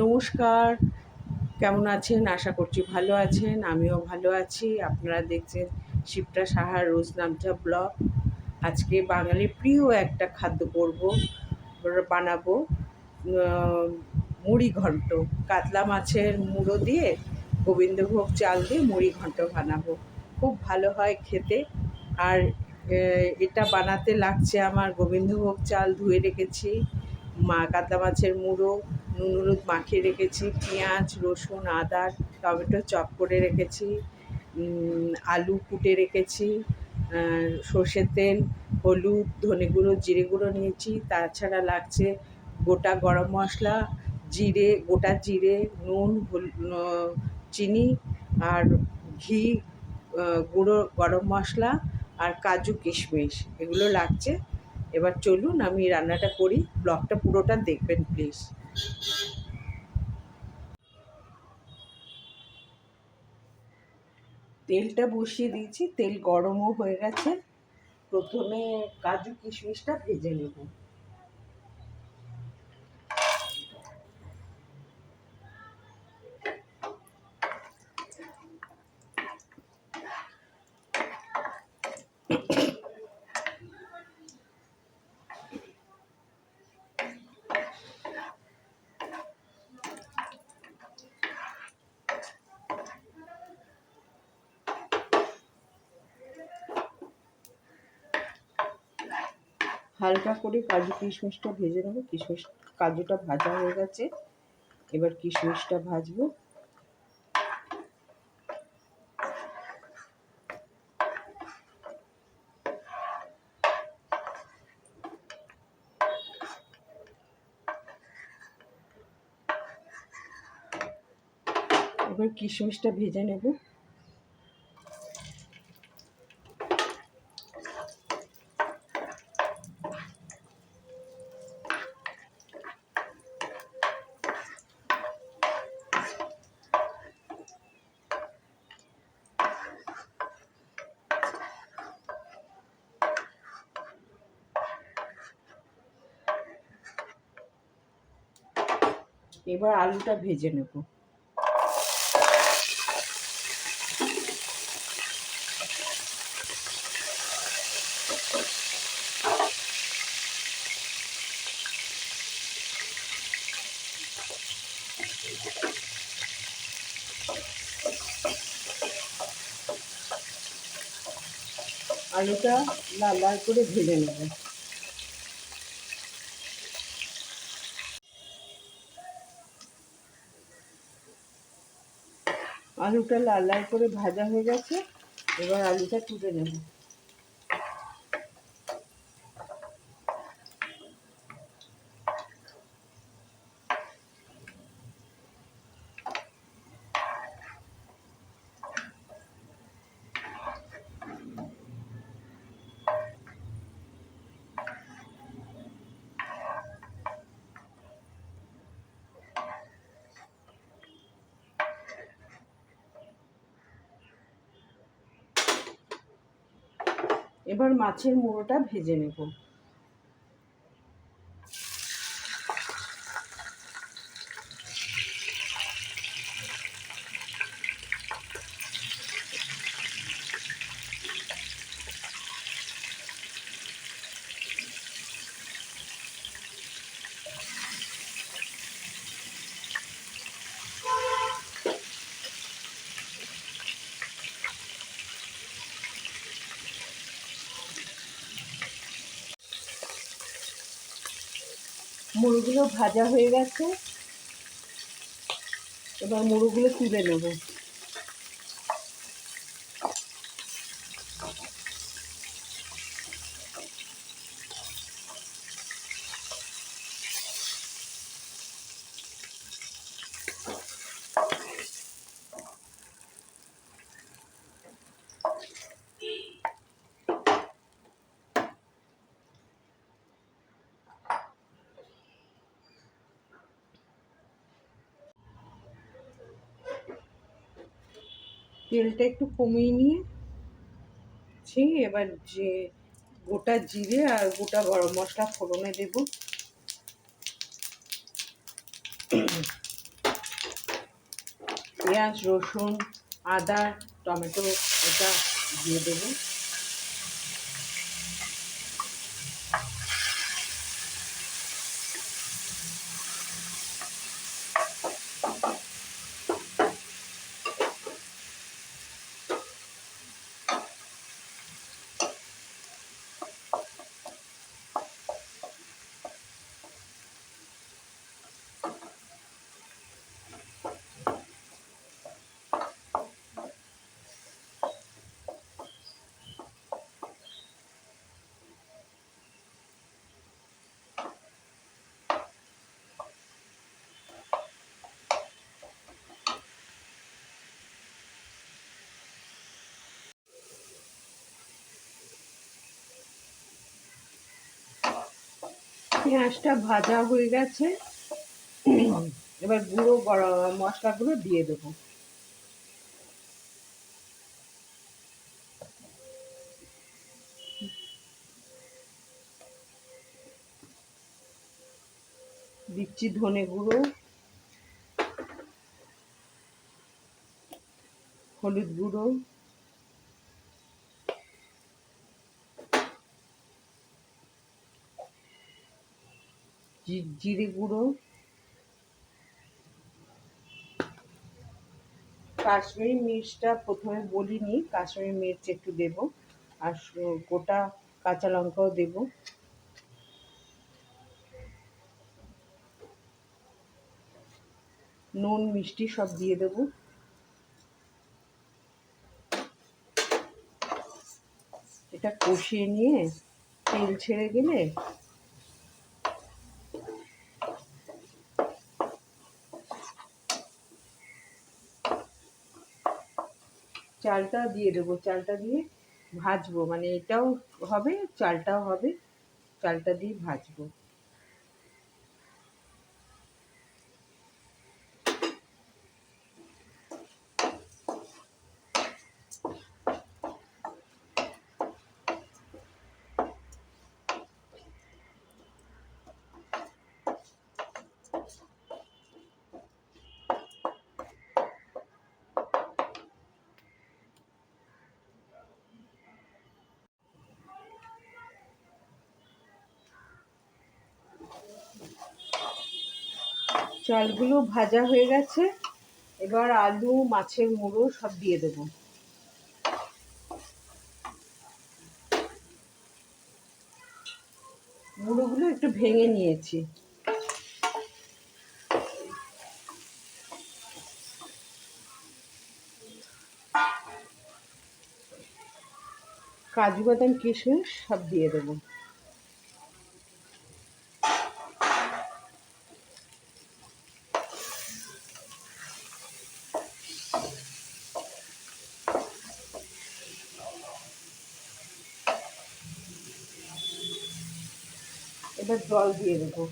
নমস্কার। কেমন আছেন? আশা করছি ভালো আছেন। আমিও ভালো আছি। আপনারা দেখছেন শিবটা সাহার রোজ নামটা ব্লগ। আজকে বাঙালির প্রিয় একটা খাদ্য করব, বানাবো মুড়ি ঘন্ট। কাতলা মাছের মুড়ো দিয়ে গোবিন্দভোগ চাল দিয়ে মুড়ি ঘন্ট বানাবো। খুব ভালো হয় খেতে। আর এটা বানাতে লাগছে আমার গোবিন্দভোগ চাল ধুয়ে রেখেছি, মা কাতলা মাছের মুড়ো নুন হলুদ মাখিয়ে রেখেছি। পেঁয়াজ, রসুন আদা টমেটো চপ করে রেখেছি। আলু কুটে রেখেছি। সর্ষের তেল, হলুদ, ধনে গুঁড়ো, জিরে গুঁড়ো নিয়েছি। তাছাড়া লাগছে গোটা গরম মশলা, জিরে, গোটা জিরে, নুন চিনি আর ঘি গুঁড়ো গরম মশলা আর কাজু কিশমিশ। এগুলো লাগছে। এবার চলুন আমি রান্নাটা করি, ব্লগটা পুরোটা দেখবেন প্লিজ তেলটা বসিয়ে দিয়েছি, তেল গরমও হয়ে গেছে। প্রথমে কাজু কিশমিশটা ভেজে নেব। হালকা করে কাজু কিশমিশটা ভেজে নেব। কিশমিশ, কাজুটা ভাজা হয়ে গেছে। এবার কিশমিশটা ভাজবো। এবার কিশমিশটা ভেজে নেব। এবার আলুটা ভেজে নেব। আলুটা লাল লাল করে ভেজে নেব। আলুটা লাল লাল করে ভাজা হয়ে গেছে এবার আলুটা তুলে নেব। এবার মাছের মুড়োটা ভেজে নেব। মুড়োগুলো ভাজা হয়ে গেছে। এবার মুড়োগুলো তুলে নেব। তেলটা একটু কমিয়ে নিয়ে ছি, এবার যে গোটা জিরে আর গোটা গরম মশলা ফোড়নে দেব। পেঁয়াজ, রসুন, আদা, টমেটো, এটা দিয়ে দেবো। পেঁয়াজটা ভাজা হয়ে গেছে। এবার গুঁড়ো মশলাগুলো দিয়ে দেবো। দিচ্ছি ধনে গুঁড়ো। হলুদ গুঁড়ো। জিরে গুঁড়ো, কাশ্মীরি মির্চটা প্রথমে বলিনি, কাশ্মীরি মির্চ একটু দেব, আর গোটা কাঁচা লঙ্কাও দেব। নুন, মিষ্টি সব দিয়ে দেবো। এটা কষিয়ে নিয়ে তেল ছেড়ে গেলে চালটা দিয়ে দেবো চালটা দিয়ে ভাজবো মানে এটাও হবে চালটাও হবে চালটা দিয়ে ভাজবো। চালগুলো ভাজা হয়ে গেছে। এবার আলু, মাছের মুড়ো সব দিয়ে দেবো। মুড়োগুলো একটু ভেঙে নিয়েছি। কাজু বাদাম, কিশমিশ সব দিয়ে দেবো। এবার জল দিয়ে দেবো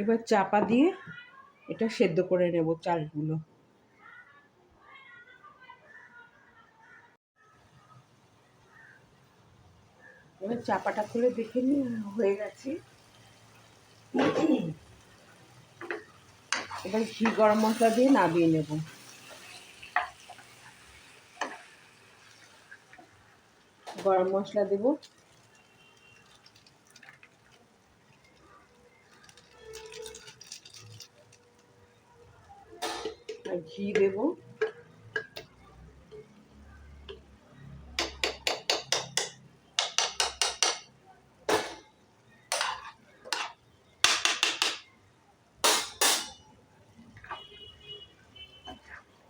এবার চাপা দিয়ে এটা সেদ্ধ করে নেব চালগুলো। এবার চাপাটা খুলে দেখে নি হয়ে গেছে। এবার ঘি গরম মশলা দিয়ে নামিয়ে নেব। গরম মশলা দেব।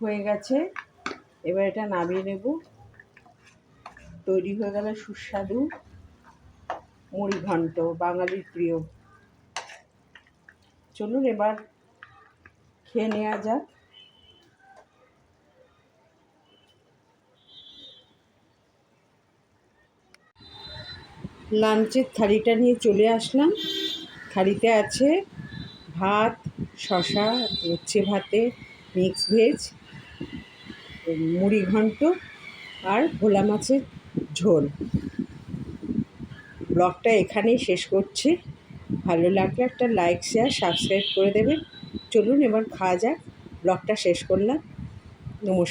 হয়ে গেছে। এবার এটা নামিয়ে নেব। তৈরি হয়ে গেল সুস্বাদু মুড়ি ঘন্ট, বাঙালির প্রিয়। চলুন এবার খেয়ে নেওয়া যাক। লাঞ্চের থালিটা নিয়ে চলে আসলাম। থালিতে আছে ভাত শশা উচ্ছে ভাতে, মিক্স ভেজ। মুড়ি ঘন্ট আর ভোলা মাছের ঝোল। ব্লগটা এখানেই শেষ করছি। ভালো লাগলে একটা লাইক শেয়ার সাবস্ক্রাইব করে দেবেন। চলুন এবার খাওয়া যাক। ব্লগটা শেষ করলাম। নমস্কার।